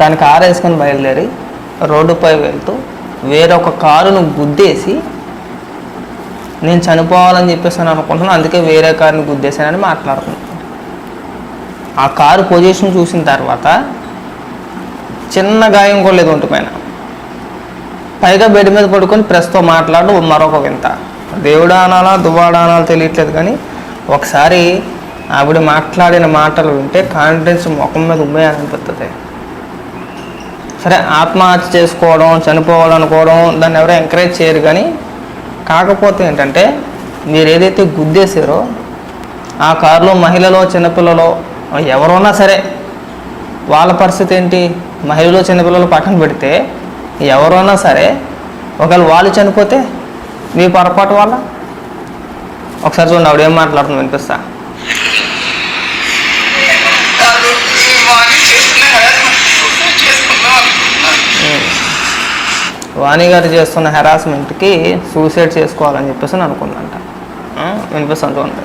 తను కారు వేసుకొని బయలుదేరి రోడ్డుపై వెళ్తూ వేరొక కారును గుద్దేసి నేను చనిపోవాలని చెప్పేసి అని అనుకుంటున్నాను అందుకే వేరే కారుని గుద్దేశానని మాట్లాడుతున్నాను ఆ కారు పొజిషన్ చూసిన తర్వాత చిన్న గాయం కూడా లేదు ఒంటి పైన. పైగా బెడ్ మీద పడుకొని ప్రెస్తో మాట్లాడడం మరొక వింత. దేవుడా అనాలా దువ్వాడా అనాలో తెలియట్లేదు కానీ ఒకసారి ఆవిడ మాట్లాడిన మాటలు వింటే కాన్ఫిడెన్స్ ముఖం మీద ఉమ్మేయాలనిపిస్తుంది సరే ఆత్మహత్య చేసుకోవడం చనిపోవాలనుకోవడం దాన్ని ఎవరో ఎంకరేజ్ చేయరు కానీ కాకపోతే ఏంటంటే మీరు ఏదైతే గుద్దేశారో ఆ కారులో మహిళలో చిన్నపిల్లలో ఎవరున్నా సరే వాళ్ళ పరిస్థితి ఏంటి? మహిళలు చిన్నపిల్లలు పక్కన పెడితే ఎవరైనా సరే ఒకవేళ వాళ్ళు చనిపోతే మీ పొరపాటు వల్ల? ఒకసారి చూడండి ఆవిడ ఏం మాట్లాడుతుంది వినిపిస్తా. వాణి గారు చేస్తున్న హెరాస్మెంట్కి సూసైడ్ చేసుకోవాలని చెప్పేసి అని అనుకుందంట ఆ, చూడండి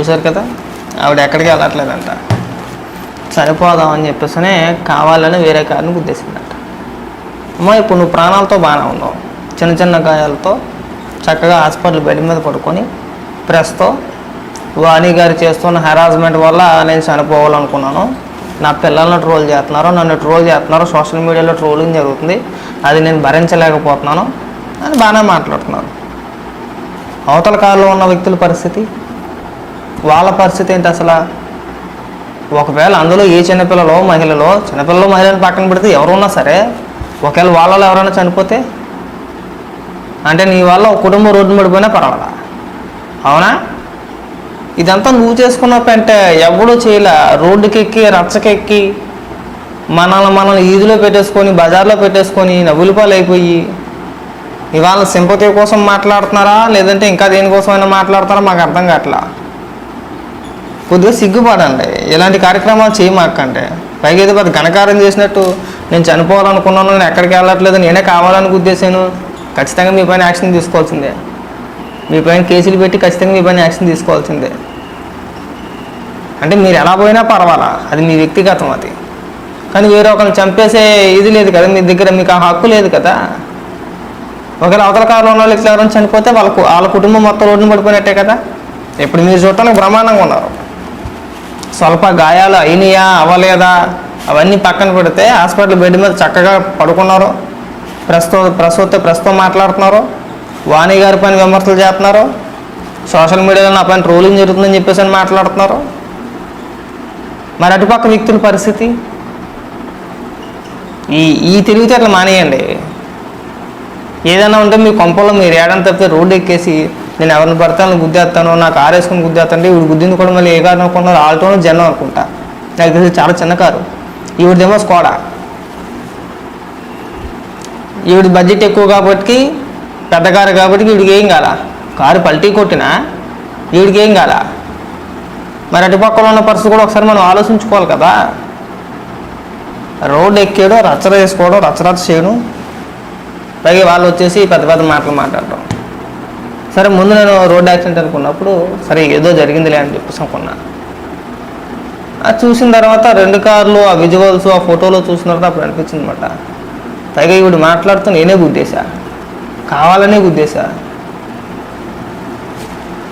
చూసారు కదా? ఆవిడ ఎక్కడికి వెళ్ళట్లేదంట. చనిపోదామని చెప్పేసి కావాలని వేరే కారుని గుద్దేసిందంట. అమ్మ ఇప్పుడు నువ్వు ప్రాణాలతో బాగానే ఉన్నావు. చిన్న చిన్న గాయాలతో చక్కగా హాస్పిటల్ బెడ్ మీద పడుకొని ప్రెస్తో వాణి గారు చేస్తున్న హెరాస్మెంట్ వల్ల నేను చనిపోవాలనుకున్నాను. నా పిల్లల్ని ట్రోల్ చేస్తున్నారు నన్ను ట్రోల్ చేస్తున్నారు సోషల్ మీడియాలో ట్రోలింగ్ జరుగుతుంది. అది నేను భరించలేకపోతున్నాను అని బాగానే మాట్లాడుతున్నాను అవతల కాలంలో ఉన్న వ్యక్తుల పరిస్థితి? వాళ్ళ పరిస్థితి ఏంటి అసలు? ఒకవేళ అందులో ఏ చిన్నపిల్లలో మహిళలో చిన్నపిల్లలు మహిళలను పక్కన పెడితే ఎవరున్నా సరే ఒకవేళ వాళ్ళలో ఎవరైనా చనిపోతే అంటే నీ వల్ల ఒక కుటుంబం రోడ్డు పడిపోయినా పర్వాలా? అవునా? ఇదంతా నువ్వు చేసుకున్నప్పుడు అంటే ఎవడూ చేయలే. రోడ్డుకెక్కి రచ్చకెక్కి మనల్ని మనల్ని ఈదులో పెట్టేసుకొని బజార్లో పెట్టేసుకొని నవ్వులపాలు అయిపోయి ఇవాళ సింపతి కోసం మాట్లాడుతున్నారా? లేదంటే ఇంకా దేనికోసమైనా మాట్లాడుతారా మాకు అర్థం కావట్లా. కొద్దిగా సిగ్గుపడండి. ఇలాంటి కార్యక్రమాలు చేయమాకండి. పైగా ఏదో పెద్ద ఘనకారం చేసినట్టు నేను చనిపోవాలనుకున్నాను నేను ఎక్కడికి వెళ్ళట్లేదు నేనే కావాలని గుద్దేశాను ఖచ్చితంగా మీ పైన యాక్షన్ తీసుకోవాల్సిందే. మీ పైన కేసులు పెట్టి ఖచ్చితంగా మీ పైన యాక్షన్ తీసుకోవాల్సిందే. అంటే మీరు ఎలా పోయినా పర్వాలా? అది మీ వ్యక్తిగతం అది. కానీ వేరే ఒకరిని చంపేసే ఇది లేదు కదా మీ దగ్గర మీకు ఆ హక్కు లేదు కదా. ఒకవేళ అవతల కాలంలో ఉన్న వాళ్ళు ఇట్లా ఎవరైనా చనిపోతే వాళ్ళకు వాళ్ళ కుటుంబం మొత్తం రోడ్డున పడిపోయినట్టే కదా. ఇప్పుడు మీరు చూడటానికి బ్రహ్మాండంగా ఉన్నారు. స్వల్ప గాయాలు అయినాయా? అవ్వలేదా? అవన్నీ పక్కన పెడితే హాస్పిటల్ బెడ్ మీద చక్కగా పడుకున్నారు. ప్రస్తుత ప్రస్తుతం ప్రస్తుతం మాట్లాడుతున్నారు. వాణి గారి పైన విమర్శలు చేస్తున్నారు. సోషల్ మీడియాలో నా పైన ట్రోలింగ్ జరుగుతుందని చెప్పేసి అని మాట్లాడుతున్నారు. మరి అటుపక్క వ్యక్తుల పరిస్థితి? ఈ ఈ అట్లా మానేయండి. ఏదైనా ఉంటే మీ కొంపలో మీరు ఏడని తప్పితే రోడ్డు ఎక్కేసి నేను ఎవరిని పడతాను గుద్దేస్తాను నాకు ఆరేసుకుని గుద్దేస్తాను ఇప్పుడు గుద్దింది కూడా మళ్ళీ ఏ కారు అనుకుంటున్నారు? ఆల్టోనో జనం అనుకుంటా. నాకు తెలిసి చాలా చిన్న కారు. ఈవిడదేమో స్కోడా. ఈవిడ బడ్జెట్ ఎక్కువ కాబట్టి పెద్ద కారు కాబట్టి వీడికి ఏం కాల? కారు పల్టీ కొట్టినా? వీడికి ఏం కాల? మరి అటుపక్కల ఉన్న పరిస్థితి కూడా ఒకసారి మనం ఆలోచించుకోవాలి కదా. రోడ్డు ఎక్కేయడం రచ్చర వేసుకోవడం రచ్చరచ్చ చేయడం. పైగా వాళ్ళు వచ్చేసి పెద్ద పెద్ద మాటలు మాట్లాడటం సరే ముందు నేను రోడ్ యాక్సిడెంట్ అనుకున్నప్పుడు సరే ఏదో జరిగిందిలే అని చెప్పేసి అనుకున్నాను అది చూసిన తర్వాత రెండు కార్లు ఆ విజువల్స్ ఆ ఫోటోలో చూసిన తర్వాత అప్పుడు అనిపించింది అనమాట పైగా ఇవిడు మాట్లాడుతూ నేనే గుద్దేశా. కావాలనే గుద్దేశా.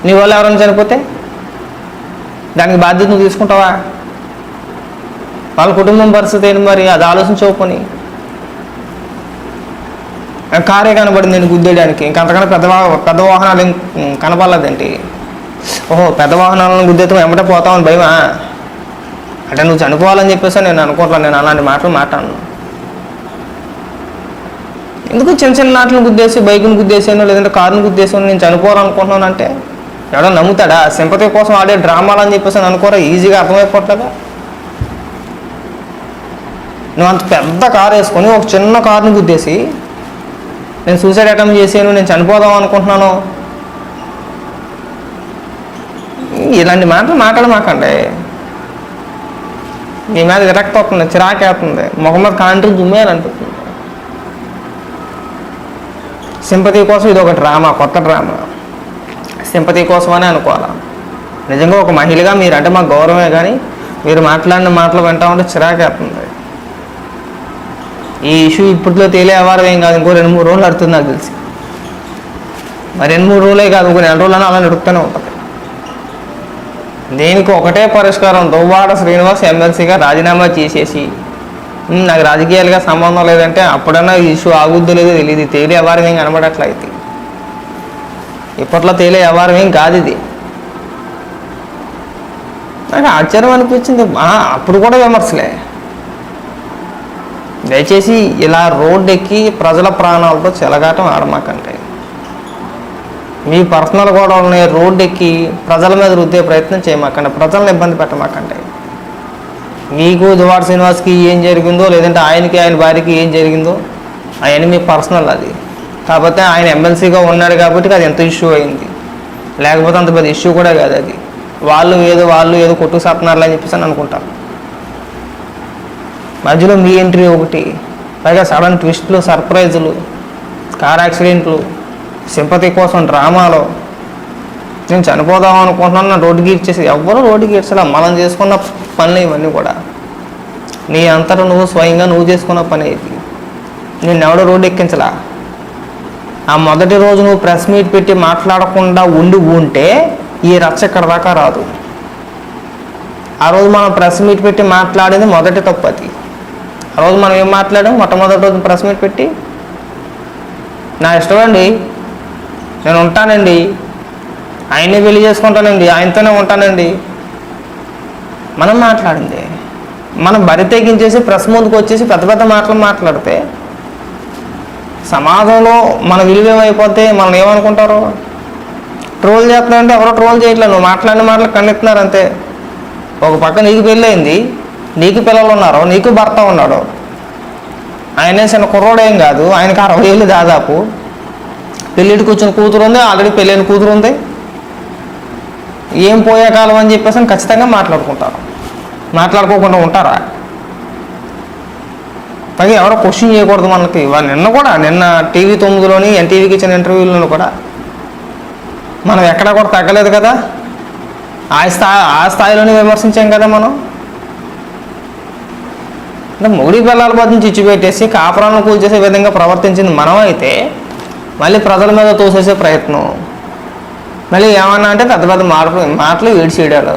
నీ వల్ల ఎవరైనా చనిపోతే? దానికి బాధ్యత నువ్వు తీసుకుంటావా? వాళ్ళ కుటుంబం పరిస్థితి ఏంటి మరి? అది ఆలోచించకపోని కారే కనబడింది నేను గుద్దేయడానికి. ఇంకా అంతకన్నా పెద్ద పెద్ద వాహనాలు ఏం కనపడలేదేంటి? ఓహో పెద్ద వాహనాలను గుద్దేతో వెంబట పోతామని భయమా? అంటే నువ్వు చనిపోవాలని చెప్పేసి నేను అనుకోవట్లేదు నేను అలాంటి మాటలు మాట్లాడను. ఎందుకు చిన్న చిన్న నాట్లను గుద్దేసి బైక్ను గుద్దేసాను లేదంటే కారును గుద్దేసాను నేను చనిపోవాలనుకుంటున్నాను అంటే? ఎవడో నమ్ముతాడా? సింపతి కోసం ఆడే డ్రామాలు అని చెప్పేసి అనుకోరా ఈజీగా అర్థమైపోవట్లేదా? నువ్వు అంత పెద్ద కారు వేసుకొని ఒక చిన్న కారుని గుద్దేసి నేను సూసైడ్ అటెంప్ట్ చేసాను నేను చనిపోదాం అనుకుంటున్నాను. ఇలాంటి మాటలు మాట్లాడమాకండి మీ మీద విరక్తి అవుతుంది చిరాకేస్తుంది ముఖం మీద కాంట్రీ దుమ్మేయాలనిపిస్తుంది. సింపతి కోసం ఇది ఒక డ్రామా కొత్త డ్రామా. సింపతి కోసమనే అనుకోవాలా? నిజంగా ఒక మహిళగా మీరంటే మాకు గౌరవమే కానీ మీరు మాట్లాడిన మాటలు వింటా ఉంటే చిరాకేస్తుంది ఈ ఇష్యూ ఇప్పట్లో తేలే వ్యవహారం ఏం కాదు ఇంకో రెండు మూడు రోజులు అడుతుంది నాకు తెలిసి. మరి రెండు మూడు రోజులే కాదు ఇంకో నెల రోజులైనా అలా నడుపుతూనే ఉంటుంది దీనికి ఒకటే పరిష్కారం దువ్వాడ శ్రీనివాస్ ఎమ్మెల్సీగా రాజీనామా చేసేసి నాకు రాజకీయాలుగా సంబంధం లేదంటే అప్పుడన్నా ఈ ఇష్యూ ఆగుద్దో లేదో తెలియదు తేలే వ్యవహారం ఏం కనబడట్లయితే ఇప్పట్లో తేలే వ్యవహారం ఏం కాదు ఇది. నాకు ఆశ్చర్యం అనిపించింది. అప్పుడు కూడా విమర్శలే. దయచేసి ఇలా రోడ్డు ఎక్కి ప్రజల ప్రాణాలతో చెలగాటం ఆడమాకండి. మీ పర్సనల్ గొడవలని రోడ్డు ఎక్కి ప్రజల మీద రుద్దే ప్రయత్నం చేయమాకండి. ప్రజలను ఇబ్బంది పెట్టమాకండి. మీకు దువాడ శ్రీనివాస్కి ఏం జరిగిందో లేదంటే ఆయనకి ఆయన భార్యకి ఏం జరిగిందో అవన్నీ మీ పర్సనల్ అది. కాకపోతే ఆయన ఎమ్మెల్సీగా ఉన్నాడు కాబట్టి అది ఎంత ఇష్యూ అయింది. లేకపోతే అంత పెద్ద ఇష్యూ కూడా కాదు అది. వాళ్ళు ఏదో వాళ్ళు ఏదో కొట్టు సాపుతున్నారులే అని చెప్పేసి అని అనుకుంటారు. మధ్యలో మీ ఎంట్రీ ఒకటి. పైగా సడన్ ట్విస్ట్లు సర్ప్రైజులు కార్ యాక్సిడెంట్లు సింపతి కోసం డ్రామాలో. నేను చనిపోదాం అనుకుంటున్నాను నా రోడ్డుకి ఇచ్చేసి ఎవ్వరూ రోడ్డుకి ఇచ్చలే మనం చేసుకున్న పనులు ఇవన్నీ కూడా. నీ అంతటా నువ్వు స్వయంగా నువ్వు చేసుకున్న పని ఇది. నేను ఎవడో రోడ్డు ఎక్కించలా. ఆ మొదటి రోజు నువ్వు ప్రెస్ మీట్ పెట్టి మాట్లాడకుండా ఉండి ఉంటే ఈ రచ్చ ఇక్కడ దాకా రాదు. ఆ రోజు మనం ప్రెస్ మీట్ పెట్టి మాట్లాడింది మొదటి తప్పు అది. ఆ రోజు మనం ఏం మాట్లాడాం? మొట్టమొదటి రోజు ప్రెస్ మీట్ పెట్టి నా ఇష్టం అండి నేను ఉంటానండి ఆయనే పెళ్ళి చేసుకుంటానండి ఆయనతోనే ఉంటానండి. మనం మాట్లాడింది. మనం బరి తెగించేసి ప్రెస్ ముందుకు వచ్చేసి పెద్ద పెద్ద మాటలు మాట్లాడితే సమాజంలో మన విలువ ఏమైపోతే మనం ఏమనుకుంటారు? ట్రోల్ చేస్తున్నారంటే ఎవరో ట్రోల్ చేయట్లేదు. నువ్వు మాట్లాడిన మాటలు కన్నెత్తున్నారు అంతే. ఒక పక్క నీకు పెళ్ళయింది నీకు పిల్లలు ఉన్నారు నీకు భర్త ఉన్నాడు. ఆయన చిన్న కుర్రోడేం కాదు ఆయనకి అరవై ఏళ్ళు దాదాపు. పెళ్ళిడికి వచ్చిన కూతురు ఉంది ఆల్రెడీ పెళ్ళైన కూతురు ఉంది. ఏం పోయే కాలం అని చెప్పేసి అని ఖచ్చితంగా మాట్లాడుకుంటారు. మాట్లాడుకోకుండా ఉంటారా? పైగా ఎవరో క్వశ్చన్ చేయకూడదు మనకి. నిన్న కూడా నిన్న టీవీ తొమ్మిదిలోని ఎన్టీవీకి ఇచ్చిన ఇంటర్వ్యూలను కూడా మనం ఎక్కడా కూడా తగ్గలేదు కదా? ఆ స్థాయి ఆ స్థాయిలోనే విమర్శించాం కదా మనం. అంటే మొగుడి పిల్లల మధ్య చిచ్చిపెట్టేసి కాపురాలను కూల్చేసే విధంగా ప్రవర్తించింది మనం అయితే మళ్ళీ ప్రజల మీద తోసేసే ప్రయత్నం. మళ్ళీ ఏమన్నా అంటే పెద్ద పెద్ద మాటలు మాటలు ఏడ్చేయడాలు.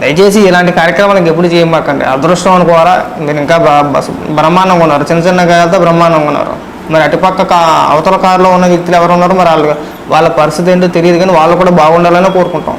దయచేసి ఇలాంటి కార్యక్రమాలకు ఎప్పుడు చేయమాకండి. అదృష్టం అనుకోవాలా? మీరు ఇంకా బ్రహ్మాండంగా ఉన్నారు. చిన్న చిన్న గాయాలతో బ్రహ్మాండంగా ఉన్నారు. మరి అటుపక్క కా అవతల కారులో ఉన్న వ్యక్తులు ఎవరు ఉన్నారో మరి వాళ్ళు వాళ్ళ పరిస్థితి ఏంటో తెలియదు కానీ వాళ్ళు కూడా బాగుండాలని కోరుకుంటాం.